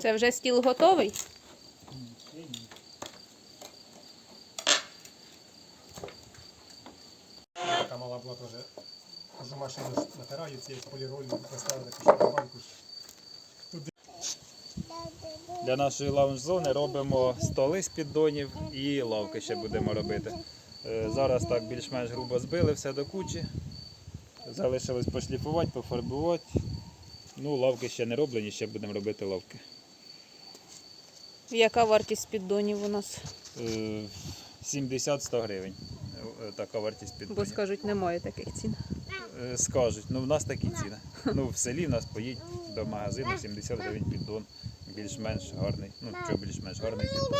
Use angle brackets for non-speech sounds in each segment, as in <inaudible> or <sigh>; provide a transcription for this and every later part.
Це вже стіл готовий? Така мала була теж. Кажу, машину ж натираю цією поліролью, поставили пішли банку. Для нашої лаунж-зони робимо столи з піддонів і лавки ще будемо робити. Е, Зараз так більш-менш грубо збили все до кучі. Залишилось пошліфувати, пофарбувати. Ну, лавки ще не роблені, ще будемо робити лавки. Яка вартість піддонів у нас? Е, 70-100 гривень. Е, Така вартість піддонів. Бо скажуть, немає таких цін. Е, Скажуть, ну в нас такі ціни. Ну, в селі в нас поїдь до магазину 70 гривень піддон. Більш-менш гарний. Ну, що більш-менш гарний піддон.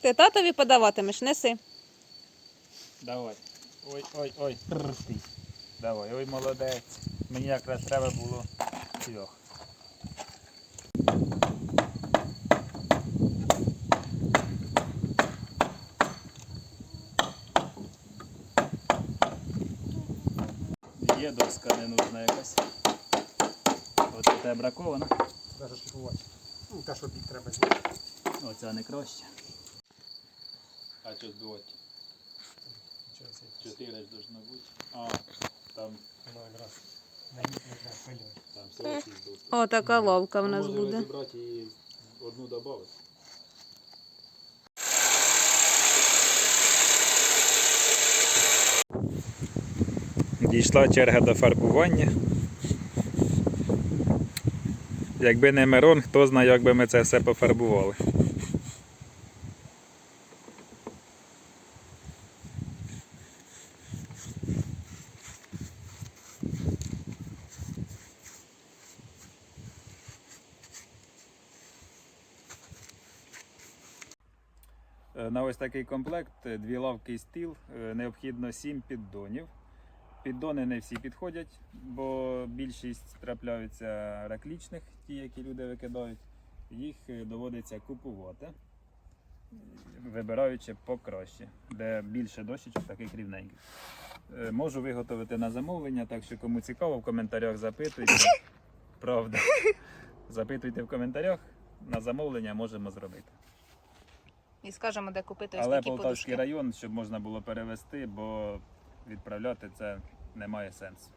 Ти татові подаватимеш, неси. Давай. Ой, ой, ой. Давай, ой, молодець. Мені якраз треба було трьох. Є доска не нужна якась. От це бракована. Даже шліфувати. Ну, те, що бік треба зняти. Оця не краще. А що збивати? Чотири ж должно бути. А, там, там всього шість досок. О, така лавка в нас може буде. розібрати і одну додати. Дійшла черга до фарбування. Якби не Мирон, хто знає, як би ми це все пофарбували. На ось такий комплект, е, дві лавки і стіл, е, необхідно 7 піддонів. Піддони не всі підходять, бо більшість трапляються раклічних, ті, які люди викидають. Їх е, доводиться купувати, е, вибираючи покраще, де більше дощечок, таких рівненьких. Е, Можу виготовити на замовлення, так що кому цікаво, в коментарях запитуйте. Правда. <laughs> Запитуйте в коментарях, на замовлення можемо зробити. І скажемо, де купити ось Але такі Полтавський подушки. район, щоб можна було перевезти, бо відправляти це немає сенсу.